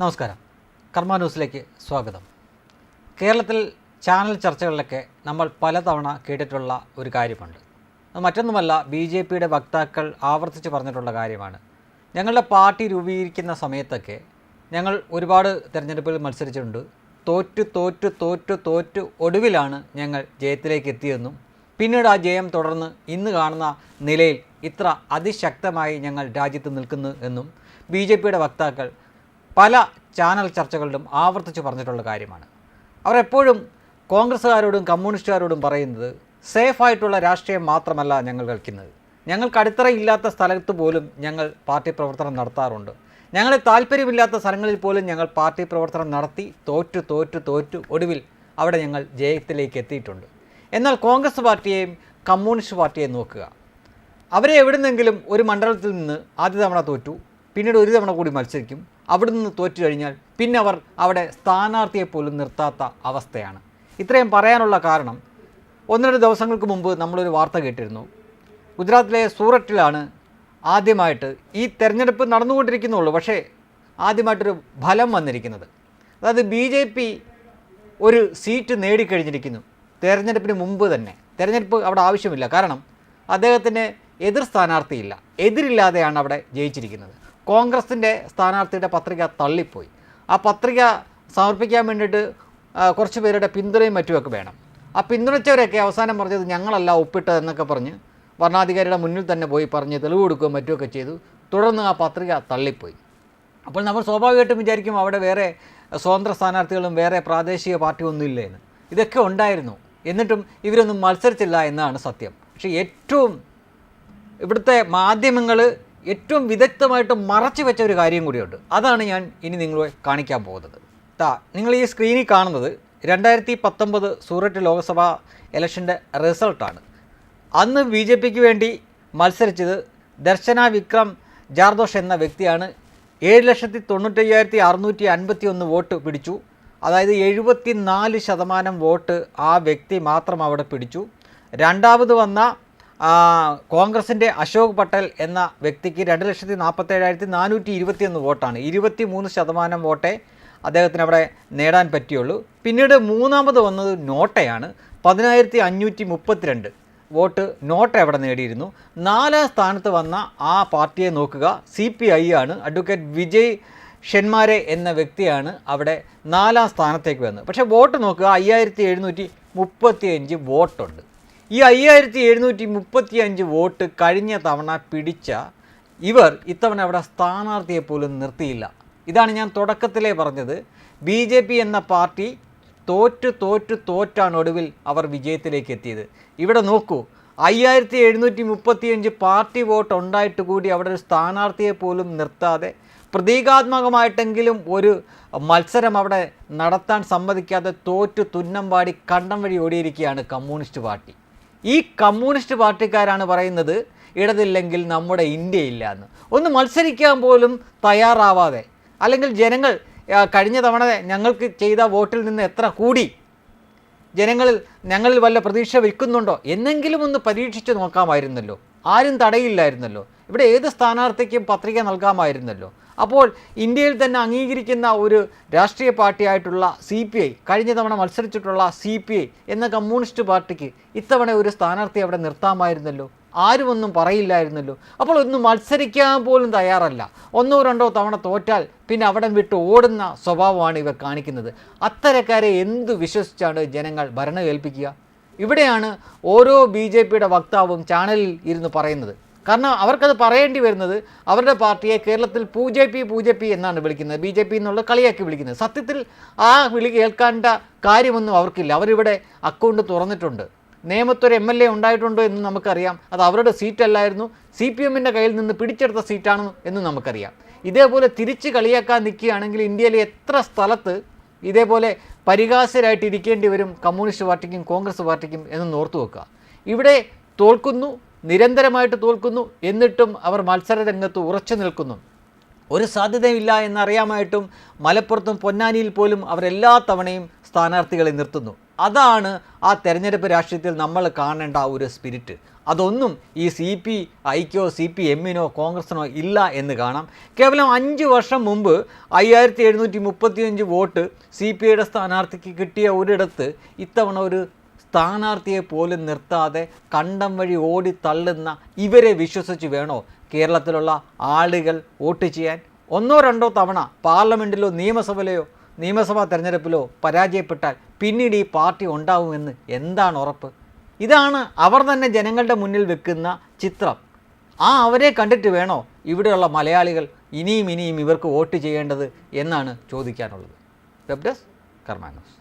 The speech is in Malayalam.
നമസ്കാരം. കർമ്മ ന്യൂസിലേക്ക് സ്വാഗതം. കേരളത്തിൽ ചാനൽ ചർച്ചകളിലൊക്കെ നമ്മൾ പലതവണ കേട്ടിട്ടുള്ള ഒരു കാര്യമുണ്ട്. അത് മറ്റൊന്നുമല്ല ബി ജെ പിയുടെ വക്താക്കൾ ആവർത്തിച്ച് പറഞ്ഞിട്ടുള്ള കാര്യമാണ്. ഞങ്ങളുടെ പാർട്ടി രൂപീകരിക്കുന്ന സമയത്തൊക്കെ ഞങ്ങൾ ഒരുപാട് തിരഞ്ഞെടുപ്പിൽ മത്സരിച്ചിട്ടുണ്ട്. തോറ്റു തോറ്റു തോറ്റു തോറ്റു ഒടുവിലാണ് ഞങ്ങൾ ജയത്തിലേക്ക് എത്തിയതെന്നും പിന്നീട് ആ ജയം തുടർന്ന് ഇന്ന് കാണുന്ന നിലയിൽ ഇത്ര അതിശക്തമായി ഞങ്ങൾ രാജ്യത്ത് നിൽക്കുന്നു എന്നും ബി ജെ പിയുടെ വക്താക്കൾ പല ചാനൽ ചർച്ചകളിലും ആവർത്തിച്ച് പറഞ്ഞിട്ടുള്ള കാര്യമാണ്. അവർ എപ്പോഴും കോൺഗ്രസ്സുകാരോടും കമ്മ്യൂണിസ്റ്റുകാരോടും പറയുന്നത് സേഫായിട്ടുള്ള രാഷ്ട്രീയം മാത്രമല്ല ഞങ്ങൾ കളിക്കുന്നത്. ഞങ്ങൾക്ക് അടിത്തറയില്ലാത്ത സ്ഥലത്ത് പോലും ഞങ്ങൾ പാർട്ടി പ്രവർത്തനം നടത്താറുണ്ട്. ഞങ്ങളെ താല്പര്യമില്ലാത്ത സ്ഥലങ്ങളിൽ പോലും ഞങ്ങൾ പാർട്ടി പ്രവർത്തനം നടത്തി തോറ്റു തോറ്റു തോറ്റു ഒടുവിൽ അവിടെ ഞങ്ങൾ ജയത്തിലേക്ക് എത്തിയിട്ടുണ്ട്. എന്നാൽ കോൺഗ്രസ് പാർട്ടിയെയും കമ്മ്യൂണിസ്റ്റ് പാർട്ടിയെയും നോക്കുക. അവരെ എവിടുന്നെങ്കിലും ഒരു മണ്ഡലത്തിൽ നിന്ന് ആദ്യ തവണ തോറ്റു പിന്നീട് ഒരു തവണ കൂടി മത്സരിക്കും. അവിടെ നിന്ന് തോറ്റു കഴിഞ്ഞാൽ പിന്നെ അവർ അവിടെ സ്ഥാനാർത്ഥിയെ പോലും നിർത്താത്ത അവസ്ഥയാണ്. ഇത്രയും പറയാനുള്ള കാരണം ഒന്ന് രണ്ട് ദിവസങ്ങൾക്ക് മുമ്പ് നമ്മളൊരു വാർത്ത കേട്ടിരുന്നു. ഗുജറാത്തിലെ സൂററ്റിലാണ് ആദ്യമായിട്ട് ഈ തെരഞ്ഞെടുപ്പ് നടന്നുകൊണ്ടിരിക്കുന്നുള്ളൂ പക്ഷേ ആദ്യമായിട്ടൊരു ഫലം വന്നിരിക്കുന്നത്. അതായത് ബി ജെ പി ഒരു സീറ്റ് നേടിക്കഴിഞ്ഞിരിക്കുന്നു തെരഞ്ഞെടുപ്പിന് മുമ്പ് തന്നെ. തെരഞ്ഞെടുപ്പ് അവിടെ ആവശ്യമില്ല കാരണം അദ്ദേഹത്തിന് എതിർ സ്ഥാനാർത്ഥിയില്ല എതിരില്ലാതെയാണ് അവിടെ ജയിച്ചിരിക്കുന്നത്. കോൺഗ്രസിന്റെ സ്ഥാനാർത്ഥിയുടെ പത്രിക തള്ളിപ്പോയി. ആ പത്രിക സമർപ്പിക്കാൻ വേണ്ടിയിട്ട് കുറച്ച് പേരുടെ പിന്തുണയും മറ്റുമൊക്കെ വേണം. ആ പിന്തുണച്ചവരൊക്കെ അവസാനം പറഞ്ഞത് ഞങ്ങളല്ല ഒപ്പിട്ടത് എന്നൊക്കെ പറഞ്ഞ് ഭരണാധികാരിയുടെ മുന്നിൽ തന്നെ പോയി പറഞ്ഞ് തെളിവ് കൊടുക്കുകയും മറ്റുമൊക്കെ ചെയ്തു. തുടർന്ന് ആ പത്രിക തള്ളിപ്പോയി. അപ്പോൾ നമ്മൾ സ്വാഭാവികമായിട്ടും വിചാരിക്കും അവിടെ വേറെ സ്വതന്ത്ര സ്ഥാനാർത്ഥികളും വേറെ പ്രാദേശിക പാർട്ടിയൊന്നും ഇല്ല എന്ന് ഇതൊക്കെ ഉണ്ടായിരുന്നു. എന്നിട്ടും ഇവരൊന്നും മത്സരിച്ചില്ല എന്നാണ് സത്യം. പക്ഷേ ഏറ്റവും ഇവിടുത്തെ മാധ്യമങ്ങൾ ഏറ്റവും വിദഗ്ധമായിട്ട് മറച്ചു വെച്ച ഒരു കാര്യം കൂടിയുണ്ട്. അതാണ് ഞാൻ ഇനി നിങ്ങളെ കാണിക്കാൻ പോകുന്നത്. താ നിങ്ങൾ ഈ സ്ക്രീനിൽ കാണുന്നത് രണ്ടായിരത്തി പത്തൊമ്പത് സൂററ്റ് ലോക്സഭാ ഇലക്ഷന്റെ റിസൾട്ടാണ്. അന്ന് ബി ജെ പിക്ക് വേണ്ടി മത്സരിച്ചത് ദർശന വിക്രം ജാർദോഷ് എന്ന വ്യക്തിയാണ്. ഏഴ് ലക്ഷത്തി തൊണ്ണൂറ്റയ്യായിരത്തി അറുന്നൂറ്റി അൻപത്തി ഒന്ന് വോട്ട് പിടിച്ചു. അതായത് എഴുപത്തി നാല് ശതമാനം വോട്ട് ആ വ്യക്തി മാത്രം അവിടെ പിടിച്ചു. രണ്ടാമത് വന്ന കോൺഗ്രസിന്റെ അശോക് പട്ടേൽ എന്ന വ്യക്തിക്ക് രണ്ട് ലക്ഷത്തി നാൽപ്പത്തേഴായിരത്തി നാനൂറ്റി ഇരുപത്തിയൊന്ന് വോട്ടാണ്. ഇരുപത്തി മൂന്ന് ശതമാനം വോട്ടേ അദ്ദേഹത്തിന് അവിടെ നേടാൻ പറ്റിയുള്ളൂ. പിന്നീട് മൂന്നാമത് വന്നത് നോട്ടയാണ്. പതിനായിരത്തി അഞ്ഞൂറ്റി മുപ്പത്തിരണ്ട് വോട്ട് നോട്ട അവിടെ നേടിയിരുന്നു. നാലാം സ്ഥാനത്ത് വന്ന ആ പാർട്ടിയെ നോക്കുക. സി പി ഐ ആണ്. അഡ്വക്കേറ്റ് വിജയ് ഷെന്മാരെ എന്ന വ്യക്തിയാണ് അവിടെ നാലാം സ്ഥാനത്തേക്ക് വന്നത്. പക്ഷേ വോട്ട് നോക്കുക. അയ്യായിരത്തി എഴുന്നൂറ്റി മുപ്പത്തി അഞ്ച് വോട്ടുണ്ട്. ഈ അയ്യായിരത്തി എഴുന്നൂറ്റി മുപ്പത്തി അഞ്ച് വോട്ട് കഴിഞ്ഞ തവണ പിടിച്ച ഇവർ ഇത്തവണ അവിടെ സ്ഥാനാർത്ഥിയെ പോലും നിർത്തിയില്ല. ഇതാണ് ഞാൻ തുടക്കത്തിലേ പറഞ്ഞത്. ബി ജെ പി എന്ന പാർട്ടി തോറ്റ് തോറ്റ് തോറ്റാണ് ഒടുവിൽ അവർ വിജയത്തിലേക്ക് എത്തിയത്. ഇവിടെ നോക്കൂ അയ്യായിരത്തി എഴുന്നൂറ്റി പാർട്ടി വോട്ട് ഉണ്ടായിട്ട് കൂടി അവിടെ ഒരു സ്ഥാനാർത്ഥിയെ പോലും നിർത്താതെ പ്രതീകാത്മകമായിട്ടെങ്കിലും ഒരു മത്സരം അവിടെ നടത്താൻ സമ്മതിക്കാതെ തോറ്റു തുന്നമ്പാടി കണ്ടം വഴി ഓടിയിരിക്കുകയാണ് കമ്മ്യൂണിസ്റ്റ് പാർട്ടി. ഈ കമ്മ്യൂണിസ്റ്റ് പാർട്ടിക്കാരാണ് പറയുന്നത് ഇടതില്ലെങ്കിൽ നമ്മുടെ ഇന്ത്യയില്ല എന്ന് ഒന്ന് മത്സരിക്കാൻ പോലും തയ്യാറാവാതെ അല്ലെങ്കിൽ ജനങ്ങൾ കഴിഞ്ഞ തവണ ഞങ്ങൾക്ക് ചെയ്ത വോട്ടിൽ നിന്ന് എത്ര കൂടി ജനങ്ങളിൽ ഞങ്ങളിൽ വല്ല പ്രതീക്ഷ വയ്ക്കുന്നുണ്ടോ എന്നെങ്കിലും ഒന്ന് പരീക്ഷിച്ച് നോക്കാമായിരുന്നല്ലോ. ആരും തടയില്ലായിരുന്നല്ലോ. ഇവിടെ ഏത് സ്ഥാനാർത്ഥിക്കും പത്രിക നൽകാമായിരുന്നല്ലോ. അപ്പോൾ ഇന്ത്യയിൽ തന്നെ അംഗീകരിക്കുന്ന ഒരു രാഷ്ട്രീയ പാർട്ടിയായിട്ടുള്ള സി പി ഐ കഴിഞ്ഞ തവണ മത്സരിച്ചിട്ടുള്ള സി പി ഐ എന്ന കമ്മ്യൂണിസ്റ്റ് പാർട്ടിക്ക് ഇത്തവണ ഒരു സ്ഥാനാർത്ഥി അവിടെ നിർത്താമായിരുന്നല്ലോ. ആരും ഒന്നും പറയില്ലായിരുന്നല്ലോ. അപ്പോൾ ഒന്ന് മത്സരിക്കാൻ പോലും തയ്യാറല്ല. ഒന്നോ രണ്ടോ തവണ തോറ്റാൽ പിന്നെ അവിടെ വിട്ട് ഓടുന്ന സ്വഭാവമാണ് ഇവർ കാണിക്കുന്നത്. അത്തരക്കാരെ എന്ത് വിശ്വസിച്ചാണ് ജനങ്ങൾ ഭരണം ഏൽപ്പിക്കുക ഇവിടെയാണ് ഓരോ ബി ജെ പിയുടെ വക്താവും ചാനലിൽ ഇരുന്ന് പറയുന്നത്. കാരണം അവർക്കത് പറയേണ്ടി വരുന്നത് അവരുടെ പാർട്ടിയെ കേരളത്തിൽ പൂജെ പി പൂജെ പി എന്നാണ് വിളിക്കുന്നത്. ബി ജെ പി എന്നുള്ള കളിയാക്കി വിളിക്കുന്നത്. സത്യത്തിൽ ആ വിളി കേൾക്കേണ്ട കാര്യമൊന്നും അവർക്കില്ല. അവരിവിടെ അക്കൗണ്ട് തുറന്നിട്ടുണ്ട്. നേമത്തൊരു എം എൽ എ ഉണ്ടായിട്ടുണ്ടോ എന്ന് നമുക്കറിയാം. അത് അവരുടെ സീറ്റല്ലായിരുന്നു. സി പി എമ്മിന്റെ കയ്യിൽ നിന്ന് പിടിച്ചെടുത്ത സീറ്റാണ് എന്ന് നമുക്കറിയാം. ഇതേപോലെ തിരിച്ച് കളിയാക്കാൻ നിൽക്കുകയാണെങ്കിൽ ഇന്ത്യയിലെ എത്ര സ്ഥലത്ത് ഇതേപോലെ പരിഹാസ്യരായിട്ട് ഇരിക്കേണ്ടി വരും കമ്മ്യൂണിസ്റ്റ് പാർട്ടിക്കും കോൺഗ്രസ് പാർട്ടിക്കും എന്ന് ഓർത്തു വെക്കുക. ഇവിടെ തോൽക്കുന്നു. നിരന്തരമായിട്ട് തോൽക്കുന്നു. എന്നിട്ടും അവർ മത്സരരംഗത്ത് ഉറച്ചു നിൽക്കുന്നു. ഒരു സാധ്യതയില്ല എന്നറിയാമായിട്ടും മലപ്പുറത്തും പൊന്നാനിയിൽ പോലും അവരെല്ലാ തവണയും സ്ഥാനാർത്ഥികളെ നിർത്തുന്നു. അതാണ് ആ തെരഞ്ഞെടുപ്പ് രാഷ്ട്രീയത്തിൽ നമ്മൾ കാണേണ്ട ഒരു സ്പിരിറ്റ് അതൊന്നും ഈ സി പി ഐക്കോ സി പി എമ്മിനോ കോൺഗ്രസിനോ ഇല്ല എന്ന് കാണാം. കേവലം അഞ്ച് വർഷം മുമ്പ് അയ്യായിരത്തി എഴുന്നൂറ്റി മുപ്പത്തിയഞ്ച് വോട്ട് സി പി ഐയുടെ സ്ഥാനാർത്ഥിക്ക് കിട്ടിയ ഒരിടത്ത് ഇത്തവണ ഒരു സ്ഥാനാർത്ഥിയെ പോലും നിർത്താതെ കണ്ടം വഴി ഓടി തള്ളുന്ന ഇവരെ വിശ്വസിച്ച് വേണോ കേരളത്തിലുള്ള ആളുകൾ വോട്ട് ചെയ്യാൻ? ഒന്നോ രണ്ടോ തവണ പാർലമെന്റിലോ നിയമസഭയിലെയോ നിയമസഭാ തെരഞ്ഞെടുപ്പിലോ പരാജയപ്പെട്ടാൽ പിന്നീട് ഈ പാർട്ടി ഉണ്ടാവുമെന്ന് എന്താണ് ഉറപ്പ്? ഇതാണ് അവർ തന്നെ ജനങ്ങളുടെ മുന്നിൽ വെക്കുന്ന ചിത്രം. ആ അവരെ കണ്ടിട്ട് വേണോ ഇവിടെയുള്ള മലയാളികൾ ഇനിയും ഇനിയും ഇവർക്ക് വോട്ട് ചെയ്യേണ്ടത് എന്നാണ് ചോദിക്കാനുള്ളത്? Web desk കർമാനോസ്